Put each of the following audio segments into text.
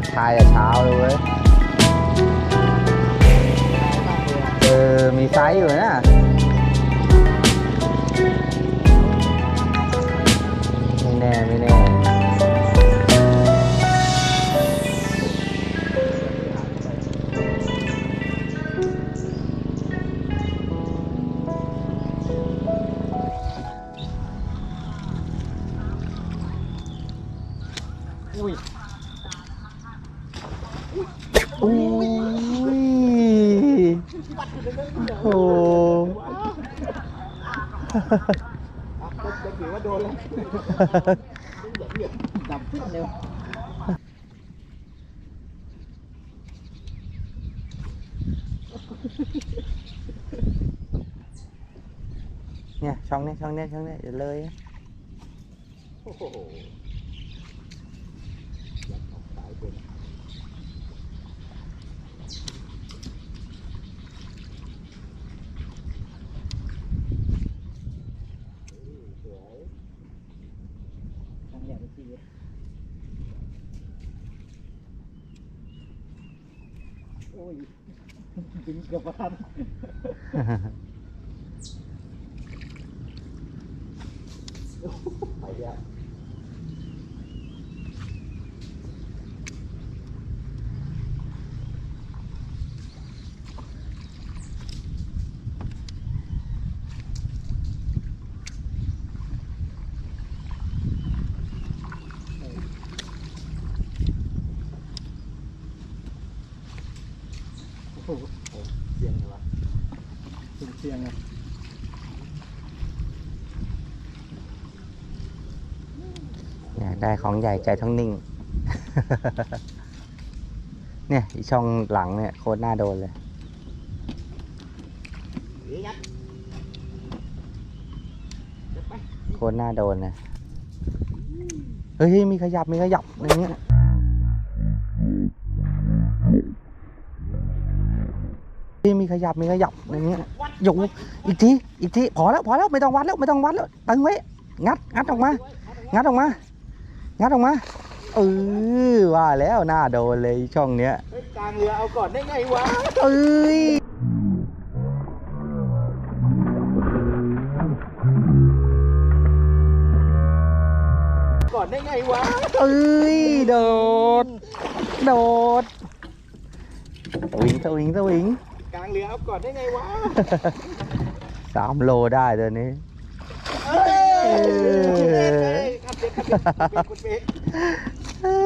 ทักทายแต่เช้าเลยเว้ยเออ มีไซส์อยู่นะไม่แน่ ไม่แน่ อุ้ย อุ้ยโอ้จะถือว่าโดนแล้วดับขึ้นเร็วเนี่ยช่องเนี้ยช่องเนี้ยช่องเนี้ยอย่าเลยนะโอ้โหยัดออกสายเป็นสวยทางใหญ่ไปที โอ้ย อบพันไปแล้วโอ้โหเสียงเลยวะเสียงเสียงอะอยากได้ของใหญ่ใจต้องนิ่ง เนี่ยอีช่องหลังเนี่ยโคตรน่าโดนเลยเฮ้ยยัดยัดไปโคตรน่าโดนเลยเฮ้ยมีขยับมีขยับอย่างเงี้ย เฮ้ยมีขยับมีขยับอย่างเงี้ยยกอีกทีอีกทีพอแล้วพอแล้วไม่ต้องวัดแล้วไม่ต้องวัดแล้วตึงไว้งัดงัดออกมา งัดออกมา งัดออกมาเออว่าแล้วน่าโดนเลยช่องเนี้ยเฮ้ยกลางเรือเอาก่อนได้ไงวะเอ้ยก่อนได้ไงวะเอ้ยโดด โดดสวิงสวิงสวิง กลางเรือเอาก่อนได้ไงวะสามโลได้ตัวนี้ เอ้ยเออขับเบรกขับเบรกคุณเบรกเอ้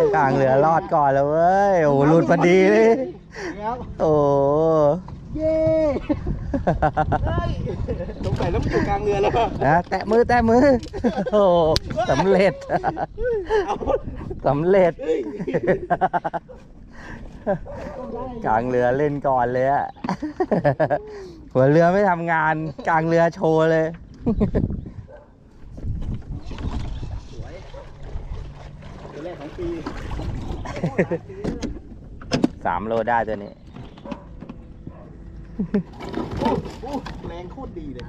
ยกลางเรือรอดก่อนแล้วเว้ย โอ้หลุดพอดีเลย ครับโอ้เย้เฮ้ยสงสัยแล้วมันอยู่กลางเรือแล้วอะนะแตะมือแตะมือ โอ้สำเร็จเอาสำเร็จ เฮ้ย กลางเรือเล่นก่อนเลยอะหัวเรือไม่ทำงานกลางเรือโชว์เลยสวยตัวแรกของปีสามโลได้ตัวนี้แรงโคตรดีเลย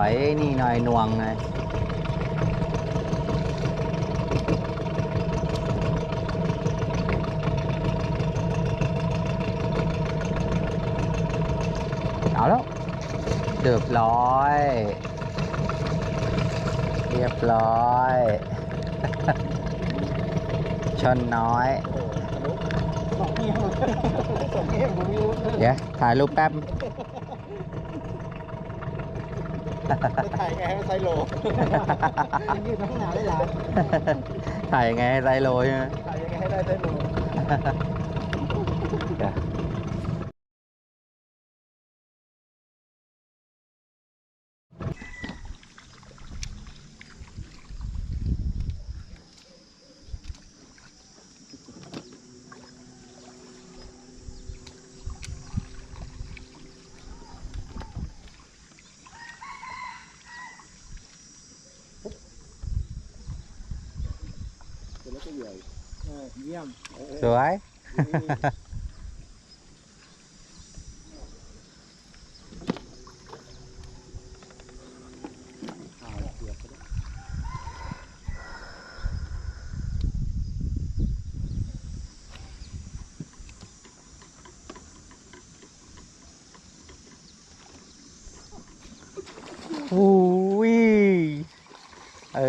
อ้ก้อนลงขันเยอะเลยถอยนี่หน่อยหน่วงไงเอาแล้วเรียบร้อย เรียบร้อย ชนน้อยโอ้โหทะลุสองเงี้ยสองเงี้ยผมไม่รู้เดี๋ยวถ่ายรูปแป๊บ จะถ่ายไงให้มันไซโลยืดน้ำหนาได้หลายถ่ายยังไงให้ไซโลใช่ไหมถ่ายยังไงให้ได้ไซโล เยี่ยมสวยนี่เอาละเสียบไปแล้วอุ้ย เอ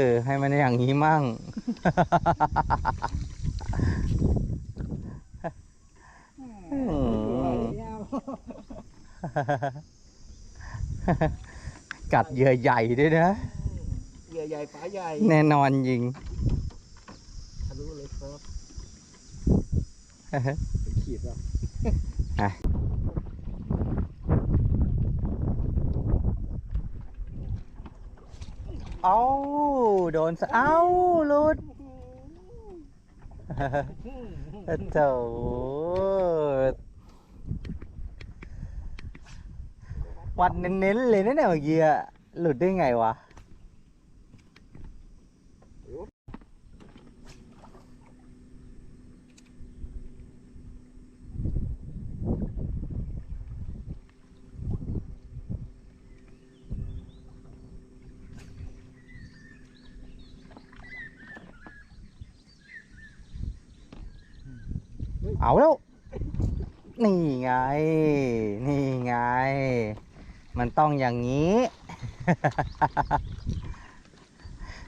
อ ให้มันอย่างนี้มั่ง กัดเหยื่อใหญ่ด้วยนะ เหยื่อใหญ่ฝาใหญ่ แน่นอนยิงทะลุเลยครับขีดแล้ว เอาโดนซะเอาหลุดเจ้าวัดเน้นๆเลยนะเนี่ยเมื่อกี้อะหลุดได้ไงวะ เอาแล้ว นี่ไง นี่ไง มันต้องอย่างนี้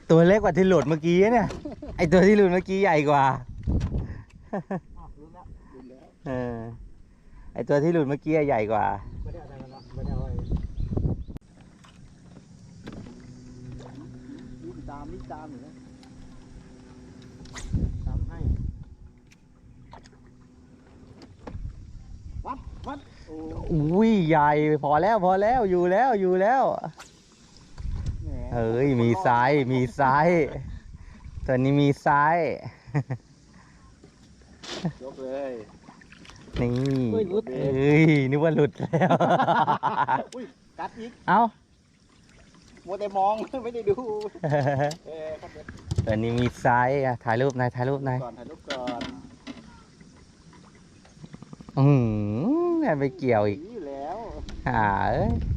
ตัวเล็กกว่าที่หลุดเมื่อกี้เนี่ย ไอตัวที่หลุดเมื่อกี้ใหญ่กว่าเออไอตัวที่หลุดเมื่อกี้ใหญ่กว่าตามวิ่ตามอยู่นะตามให้ วัดวัดโอ้ อุ้ย ใหญ่พอแล้วพอแล้วอยู่แล้วอยู่แล้วแหมเฮ้ยมีไซส์มีไซส์ตัวนี้มีไซส์ยกเลยนี่เฮ้ยหลุดเอ้ยนึกว่าหลุดแล้วอุ้ยกัดอีกเอ้ามัวแต่มองไม่ได้ดูเออครับเดี๋ยวตัวนี้มีไซส์อะถ่ายรูปหนอยถ่ายรูปหนอยก่อนถ่ายรูปก่อนอืมไปเกี่ยวอีก อ